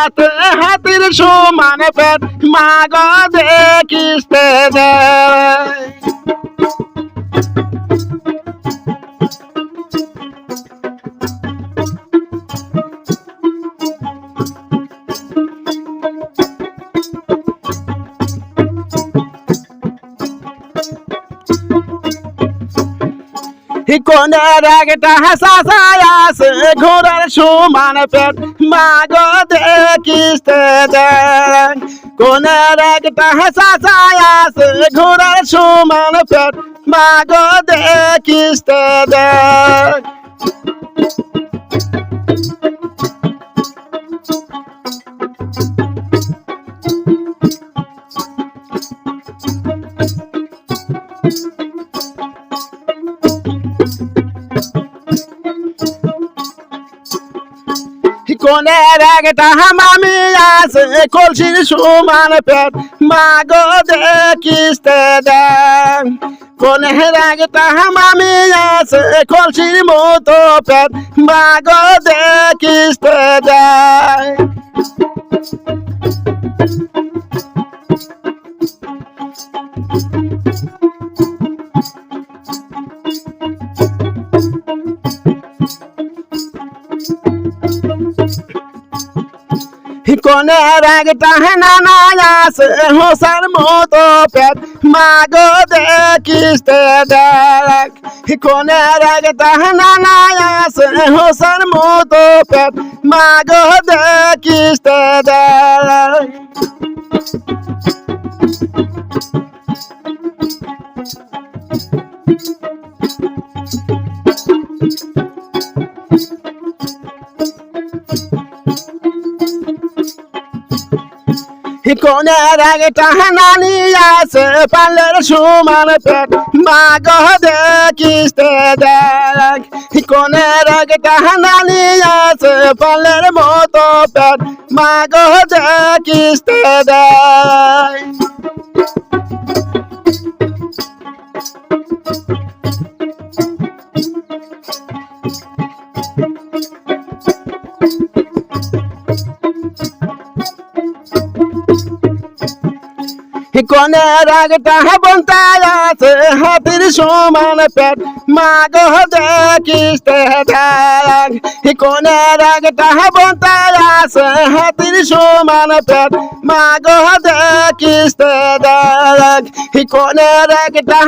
হাতে হাতির সমান পেট মাগ দেখিস্তে কোনের একটা হাসাসায় আছে, ঘোড়ার সমান পেট। মাগ দেখিস্তে দেখ কোনের একটা হাসাসায় আছে, ঘোড়ার সমান পেট। মাগ দেখিস্তে দেখ কোনের একটা হামামি আছে কলসির সমান পেট মাগ দেখিস্তে দেখ কোনের একটা হামামি আছে, কলসির মতো পেট মাগ দেখিস্তে দেয় কোনের একটা নানা আছে হোসার মতো পেট মাগ দেখিস্তে দেখ কোনের একটা নানা আছে হোসার মতো পেট মাগ দেখিস্তে দেখ। কোনের আগে নানি আছে, পালের সমান পেট। মাগ দেখিস্তে দেখ কোনের আগে নানি আছে, পালের মতো পেট। মাগ দেখিস্তে দেখ। কোনের আগটা বন্তায় আছে, হাতির সমান পেট। মাগ দেখিস্তে দেখ কনের আগটা বন্তায় আছে, হাতির সমান পেট। মাগ দেখিস্তে কনের আগটা একটা